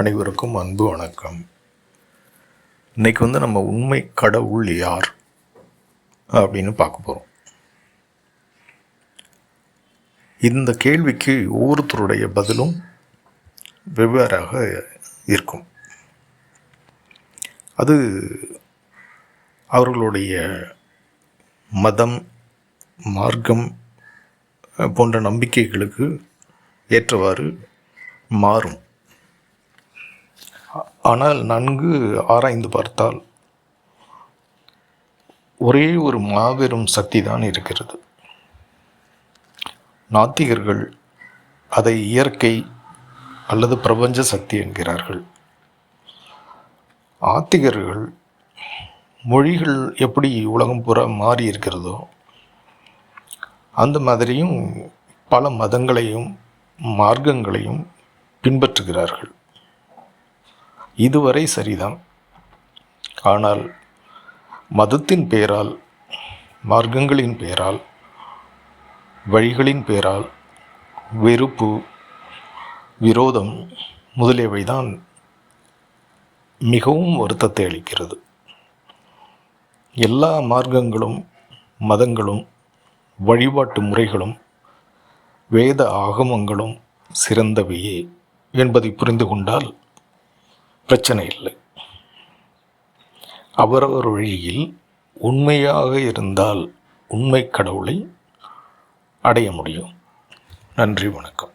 அனைவருக்கும் அன்பு வணக்கம். இன்னைக்கு வந்து நம்ம உண்மை கடவுள் யார் அப்படின்னு பார்க்க போகிறோம் இந்த கேள்விக்கு ஒவ்வொருத்தருடைய பதிலும் வெவ்வேறாக இருக்கும். அது அவர்களுடைய மதம் மார்க்கம் போன்ற நம்பிக்கைகளுக்கு ஏற்றவாறு மாறும். ஆனால் நன்கு ஆராய்ந்து பார்த்தால் ஒரே ஒரு மாபெரும் சக்தி தான் இருக்கிறது. நாத்திகர்கள் அதை இயற்கை அல்லது பிரபஞ்ச சக்தி என்கிறார்கள். ஆத்திகர்கள் மொழிகள் எப்படி உலகம் பூரா மாறி இருக்கிறதோ அந்த மாதிரியும் பல மதங்களையும் மார்க்கங்களையும் பின்பற்றுகிறார்கள். இதுவரை சரிதான். ஆனால் மதத்தின் பெயரால் மார்க்கங்களின் பெயரால் வழிகளின் பெயரால் வெறுப்பு விரோதம் முதலியவைதான் மிகவும் வருத்தத்தை அளிக்கிறது. எல்லா மார்க்கங்களும் மதங்களும் வழிபாட்டு முறைகளும் வேத ஆகமங்களும் சிறந்தவையே என்பதை புரிந்து கொண்டால் பிரச்சனை இல்லை. அவரவர் வழியில் உண்மையாக இருந்தால் உண்மை கடவுளை அடைய முடியும். நன்றி வணக்கம்.